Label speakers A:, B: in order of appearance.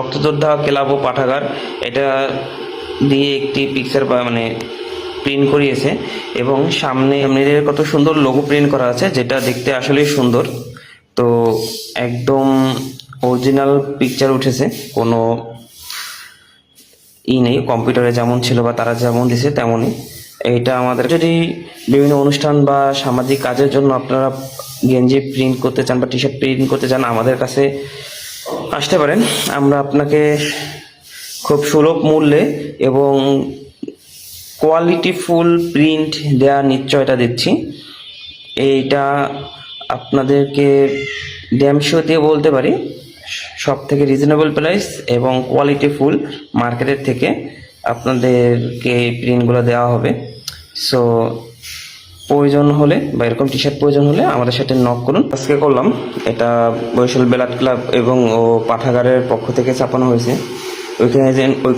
A: রক্তযোদ্ধা, club ও পাঠাগার এটা দিয়ে একটি পিকচার মানে প্রিন্ট করিয়েছে এবং সামনে এর কত সুন্দর লোগো প্রিন্ট করা আছে যেটা দেখতে আসলেই সুন্দর। তো একদম অরিজিনাল পিকচার উঠেছে, কোনো ই নেই কম্পিউটারে যেমন ছিল বা তারা যেমন দিছে তেমনই। এইটা আমাদের যদি বিভিন্ন অনুষ্ঠান বা সামাজিক কাজের জন্য আপনারা গেঞ্জি প্রিন্ট করতে চান বা টি শার্ট প্রিন্ট করতে চান, আমাদের কাছে আসতে পারেন। আমরা আপনাকে খুব সুলভ মূল্যে এবং কোয়ালিটিফুল প্রিন্ট দেওয়ার নিশ্চয়তা দিচ্ছি। এইটা আপনাদেরকে ড্যাম শো দিয়ে বলতে পারি। সব থেকে রিজনেবল প্রাইস এবং কোয়ালিটি ফুল মার্কেটের থেকে আপনাদেরকে এই প্রিন্টগুলো দেওয়া হবে। সো প্রয়োজন হলে বা এরকম টি শার্ট প্রয়োজন হলে আমাদের সাথে নক করুন। আজকে করলাম। এটা বরিশাল বেলাট ক্লাব এবং ও পাঠাগারের পক্ষ থেকে ছাপানো হয়েছে। ওইখানে যে ওই